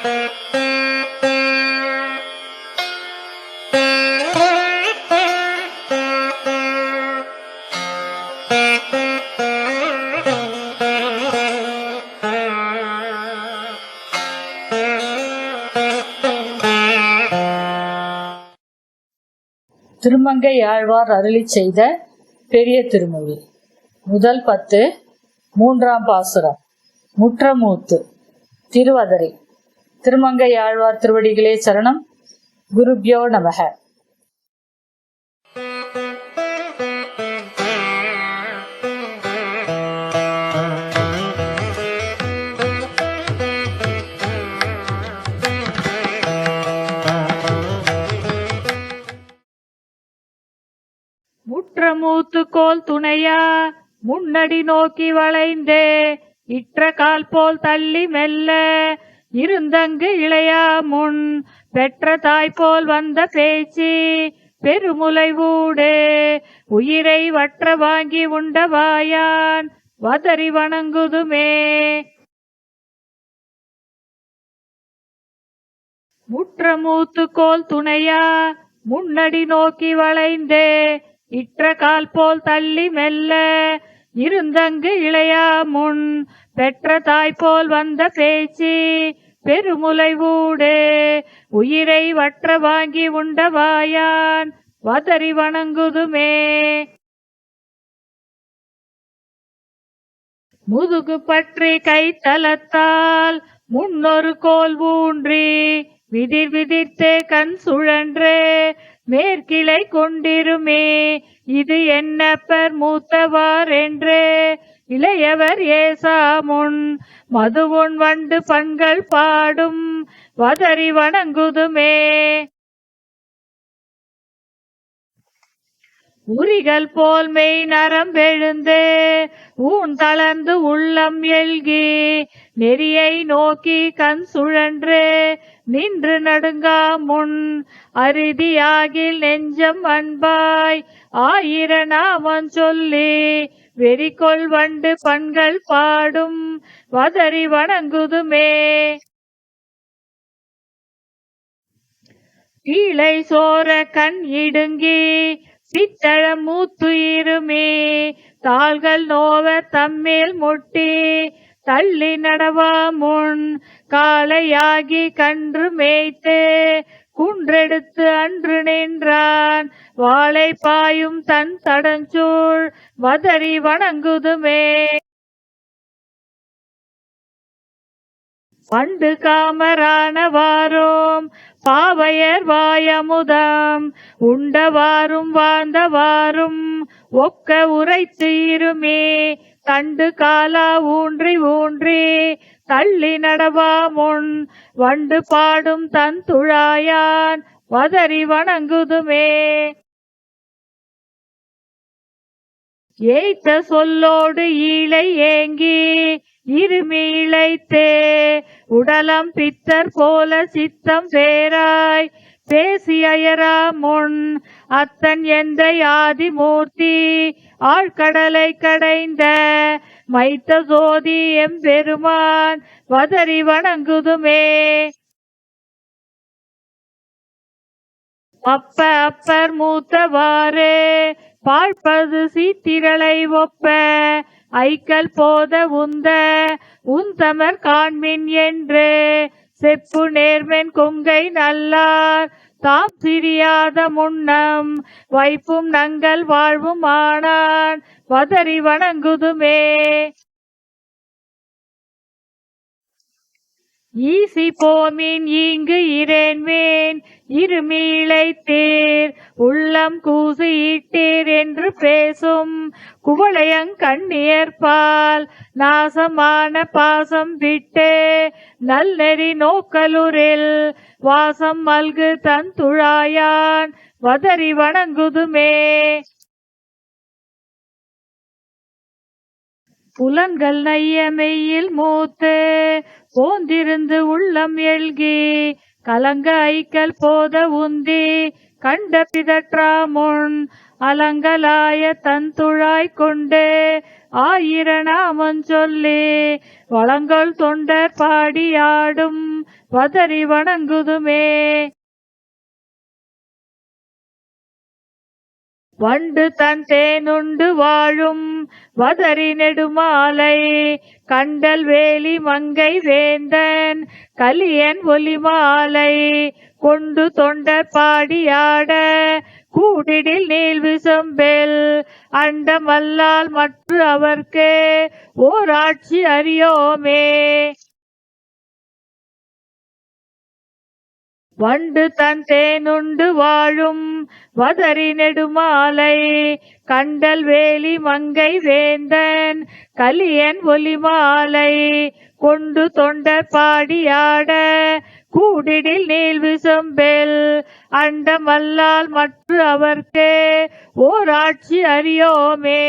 திருமங்கை ஆழ்வார் அருளி செய்த பெரிய திருமொழி. முதல் பத்து மூன்றாம் பாசுரம் முற்றமூத்து திருவதரை. திருமங்கை ஆழ்வார் திருவடிகளே சரணம். குருபியோ நமக. முற்றமூத்து கோல் துணையா முன்னடி நோக்கி வளைந்தே இற்ற கால் போல் தள்ளி மெல்ல இருந்தங்கு இளையா முன் பெற்ற தாய் போல் வந்த பேச்சு பெருமுலை ஊடே. உயிரை வற்ற வாங்கி உண்டவாயான் வதறி வணங்குதுமே. முற்றமூத்து கோல் துணையா முன்னடி நோக்கி வளைந்தே. இற்ற கால் போல் தள்ளி மெல்ல இருந்தங்கு இளையா முன் பெற்ற தாய் போல் வந்த பேச்சு பெருமுலை ஊடே உயிரை வற்ற வாங்கி உண்டவாயான் வதறி வணங்குதுமே. முதுகு பற்றி கைத்தலத்தால் முன்னொரு கோல் ஊன்றி விதிர் விதிர்த்தே கண் சுழன்றே. மேற்கிளை கொண்டிருமே இது என்னப்பர் மூத்தவார் என்றே. இளையவர் ஏசாமுன் மதுவுன் வண்டு பண்கள் பாடும் வதறி வணங்குதுமே. உரிகள் போல் மெய் நரம்பெழுந்து ஊன் தளர்ந்து உள்ளம் எல்கி. நெறியை நோக்கி கண் சுழன்று நின்று நடுங்கா முன். அரிதியாகில் நெஞ்சம் அன்பாய் ஆயிரநாமம் சொல்லி வெறிகொள் வண்டு பண்கள் பாடும் வதறி வணங்குதுமே. கீழை சோர கண் இடுங்கி சித்தழமூத்துயிருமே தாள்கள் நோவ தம்மேல் முட்டி தள்ளி நடவா முன் காளையாகி கன்று மேய்த்து குன்றெடுத்து அன்று நின்றான். வாளை பாயும் தன் தடஞ்சூழ் வதறி வணங்குதுமே. வந்து காமரானவாரோம் பாவையர் வாயமுதம் உண்டவாறும் வாழ்ந்தவாரும் ஒக்க உரைத்து இருமே தண்டு காலா ஊன்றி ஊன்றி தள்ளி நடவா முன் வண்டு பாடும் தன் துழாயான் வதறி வணங்குதுமே. ஏய்த்த சொல்லோடு ஈழை ஏங்கி இருமிழைத்தே உடலம் பித்தர் போல சித்தம் பேராய் பேசி அயரா முன் அத்தன் எந்த ஆதிமூர்த்தி ஆழ்கடலை கடைந்த மைத்த சோதி எம்பெருமான் வதறி வணங்குதுமே. அப்ப அப்பர் மூத்தவாறே பார்ப்பது சீத்திரளை ஒப்ப ஐக்கல் போத உந்த உந்தமர் காண்மின் என்று. செப்பு நேர்மென் கொங்கை நல்லார் தாம் சிரியாத முன்னம். வைப்பும் நங்கள் வாழ்வும் ஆனான் வதறி வணங்குதுமே. ஈசி போமின் இங்கு இரேன்மேன் இருமீளை தேர் உள்ளம் கூசியிட்டீர் என்று பேசும் குவளையங் கண்ணியற்பால் நாசமான பாசம் விட்டே நல்நெறி நோக்கலுரில். வாசம் மல்கு தன் துழாயான் வதறி வணங்குதுமே. புலன்கள் நைய மெய்யில் மூத்து போந்திருந்து உள்ளம் எழுகி. கலங்க ஐக்கல் போத உந்தி கண்ட பிதற்றாமுன் அலங்கலாய தந்துழாய் கொண்டு ஆயிரநாமம் சொல்லி வளங்கள் தொண்டர் பாடியாடும் பதறி வணங்குதுமே. வண்டு தன் தேனுண்டு வாழும் வதறி நெடுமாலை கண்டல் வேலி மங்கை வேந்தன் கலியன் ஒலிமாலை கொண்டு தொண்டர் பாடியாட கூடிடில் நீள் விசம்பெல் அண்டமல்லால் மற்ற அவர்க்கே ஓராட்சி அறியோமே. வண்டு தன் தேனுண்டு வாழும் வதறி நெடுமாலை கண்டல் வேலி மங்கை வேந்தன் கலியன் ஒலிமாலை கொண்டு தொண்டர் பாடியாட கூடிடில் நீள் விசம்பெல் அண்டமல்லால் மற்ற அவர்க்கே ஓராட்சி அறியோமே.